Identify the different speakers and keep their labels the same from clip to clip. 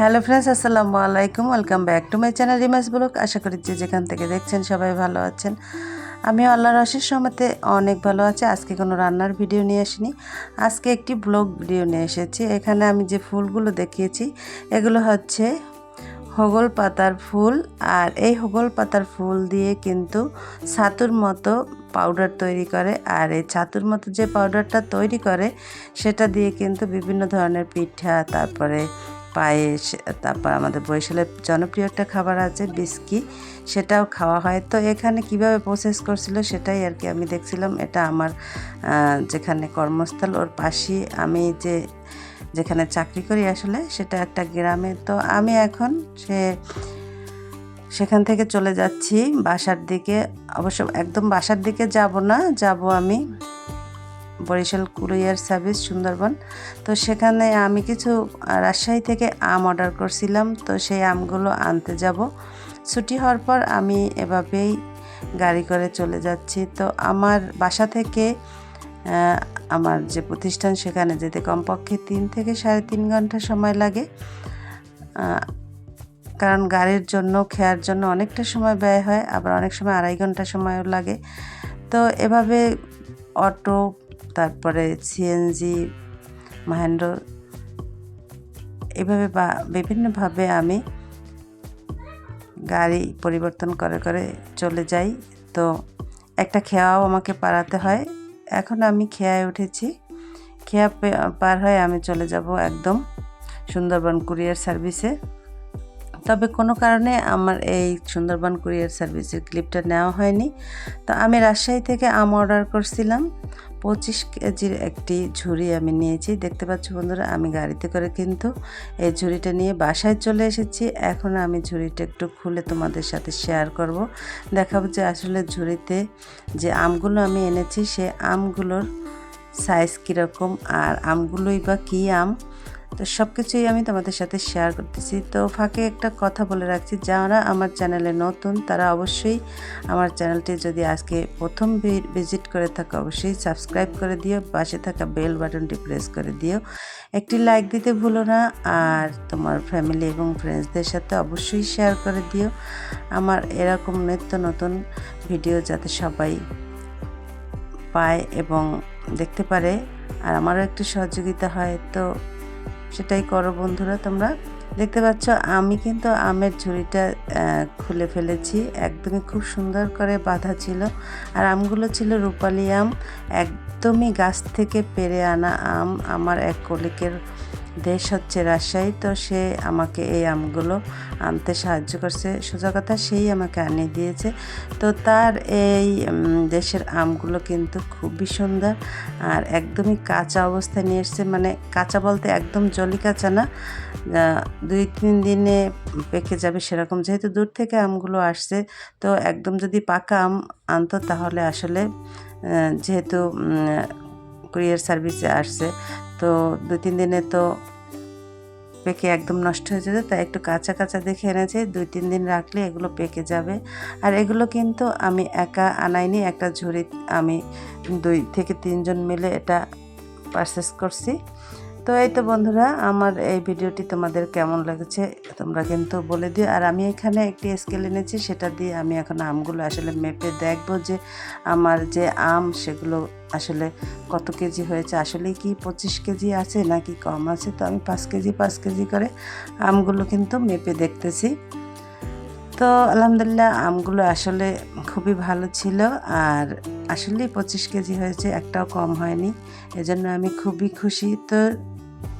Speaker 1: Hello friends, আসসালামু আলাইকুম। Welcome back to my channel Rimas blog. আশা করি যে যেখান থেকে দেখছেন সবাই ভালো আছেন। আমি আল্লাহর অশেষ সমাতে অনেক ভালো আছি। আজকে কোনো রান্নার ভিডিও নিয়ে আসিনি। আজকে একটি ব্লগ ভিডিও নিয়ে এসেছি। এখানে আমি যে ফুলগুলো দেখিয়েছি, এগুলো হচ্ছে হগল পাতার ফুল। আর এই হগল পাতার ফুল দিয়ে কিন্তু ছাতুর মতো পাউডার তৈরি করে। আর এই ছাতুর মতো যে পাউডারটা তৈরি করে, সেটা দিয়ে কিন্তু বিভিন্ন ধরনের পিঠা, তারপরে পায়েস, তারপর আমাদের বরিশালের জনপ্রিয় একটা খাবার আছে, বিস্কি। সেটাও খাওয়া হয়। তো এখানে কীভাবে প্রসেস করছিল সেটাই আর কি আমি দেখছিলাম। এটা আমার যেখানে কর্মস্থল, ওর পাশেই আমি যে, যেখানে চাকরি করি আসলে, সেটা একটা গ্রামে। তো আমি এখন সে, সেখান থেকে চলে যাচ্ছি বাসার দিকে। অবশ্য একদম বাসার দিকে যাব না, যাব আমি বরিশাল কুরিয়ার সার্ভিস সুন্দরবন। তো সেখানে আমি কিছু রাজশাহী থেকে আম অর্ডার করছিলাম। তো সেই আমগুলো আনতে যাব। ছুটি হওয়ার পর আমি এভাবেই গাড়ি করে চলে যাচ্ছি। তো আমার বাসা থেকে আমার যে প্রতিষ্ঠান সেখানে যেতে কমপক্ষে তিন থেকে সাড়ে তিন ঘণ্টা সময় লাগে। কারণ গাড়ির জন্য, খেয়ার জন্য অনেকটা সময় ব্যয় হয়। আবার অনেক সময় আড়াই ঘণ্টা সময়ও লাগে। তো এভাবে অটো তারপরে সিএনজি মহেন্দ্র এভাবে বা বিভিন্নভাবে আমি গাড়ি পরিবর্তন করে করে চলে যাই। তো একটা খেয়াও আমাকে পারাতে হয়। এখন আমি খেয়ায় উঠেছি। খেয়া পার হয়ে আমি চলে যাব একদম সুন্দরবন কুরিয়ার সার্ভিসে। তবে কোনো কারণে আমার এই সুন্দরবন কুরিয়ার সার্ভিসের ক্লিপটা নেওয়া হয়নি। তো আমি রাজশাহী থেকে আম অর্ডার করছিলাম। পঁচিশ কেজির একটি ঝুড়ি আমি নিয়েছি। দেখতে পাচ্ছ বন্ধুরা, আমি গাড়িতে করে কিন্তু এই ঝুড়িটা নিয়ে বাসায় চলে এসেছি। এখন আমি ঝুড়িটা একটু খুলে তোমাদের সাথে শেয়ার করব। দেখাবো যে আসলে ঝুড়িতে যে আমগুলো আমি এনেছি, সে আমগুলোর সাইজ কীরকম আর আমগুলোই বা কী আম? তো সব কিছুই আমি তোমাদের সাথে শেয়ার করতেছি। তো ফাঁকে একটা কথা বলে রাখছি, যারা আমার চ্যানেলে নতুন, তারা অবশ্যই আমার চ্যানেলটি যদি আজকে প্রথম ভিজিট করে থাকো, অবশ্যই সাবস্ক্রাইব করে দিও, পাশে থাকা বেল বাটনটি প্রেস করে দিও। একটি লাইক দিতে ভুলো না, আর তোমার ফ্যামিলি এবং ফ্রেন্ডসদের সাথে অবশ্যই শেয়ার করে দিও। আমার এরকম নিত্য নতুন ভিডিও যাতে সবাই পায় এবং দেখতে পারে, আর আমারও একটু সহযোগিতা হয়। তো সেটাই করো বন্ধুরা, তোমরা দেখতে পাচ্ছ আমি কিন্তু আমের ঝুড়িটা খুলে ফেলেছি। একদমই খুব সুন্দর করে বাঁধা ছিল। আর আমগুলো ছিল রূপালি আম, একদমই গাছ থেকে পেরে আনা আম আমার এক কলিকের দেশ হচ্ছে রাজশাহী, তো সে আমাকে এই আমগুলো আনতে সাহায্য করছে। সোজা কথা, সেই আমাকে আনিয়ে দিয়েছে। তো তার এই দেশের আমগুলো কিন্তু খুবই সুন্দর আর একদমই কাঁচা অবস্থায় নিয়ে এসছে। মানে কাঁচা বলতে একদম জলি কাঁচা না। দুই, তিন দিনে পেকে যাবে সেরকম। যেহেতু দূর থেকে আমগুলো আসছে, তো একদম যদি পাকা আম আনতো তাহলে আসলে যেহেতু কুরিয়ার সার্ভিসে আসছে। তো দুই, তিন দিনে তো পেকে একদম নষ্ট হয়ে যেত। তাই একটু কাঁচা কাঁচা দেখে এনেছি। দুই, তিন দিন রাখলে এগুলো পেকে যাবে। আর এগুলো কিন্তু আমি একা আনাইনি, একটা ঝুড়ি আমি দুই থেকে তিনজন মিলে এটা পারচেস করছি। তো এই তো বন্ধুরা, আমার এই ভিডিওটি তোমাদের কেমন লেগেছে তোমরা কিন্তু বলে দিও। আর আমি এখানে একটি স্কেল এনেছি, সেটা দিয়ে আমি এখন আমগুলো আসলে মেপে দেখব যে আমার যে আম, সেগুলো আসলে কত কেজি হয়েছে? আসলে কি পঁচিশ কেজি আছে নাকি কম আছে? তো আমি পাঁচ কেজি পাঁচ কেজি করে আমগুলো কিন্তু মেপে দেখতেছি। তো আলহামদুলিল্লাহ আমগুলো আসলে খুবই ভালো ছিল আর আসলেই পঁচিশ কেজি হয়েছে, একটাও কম হয়নি। এজন্য আমি খুবই খুশি। তো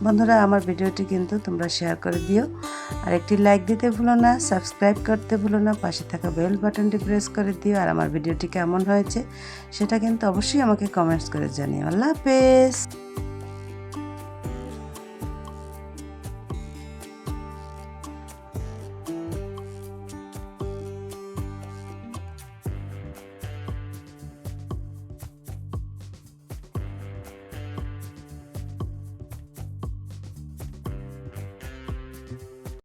Speaker 1: বন্ধুরা, আমার ভিডিওটি কিন্তু তোমরা শেয়ার করে দিও। আর একটি লাইক দিতে ভুলো না সাবস্ক্রাইব করতে ভুলো না, পাশে থাকা বেল বাটনটি প্রেস করে দিও। আর আমার ভিডিওটি কেমন হয়েছে, সেটা কিন্তু অবশ্যই আমাকে কমেন্টস করে জানিও। আল্লাহ হাফেজ!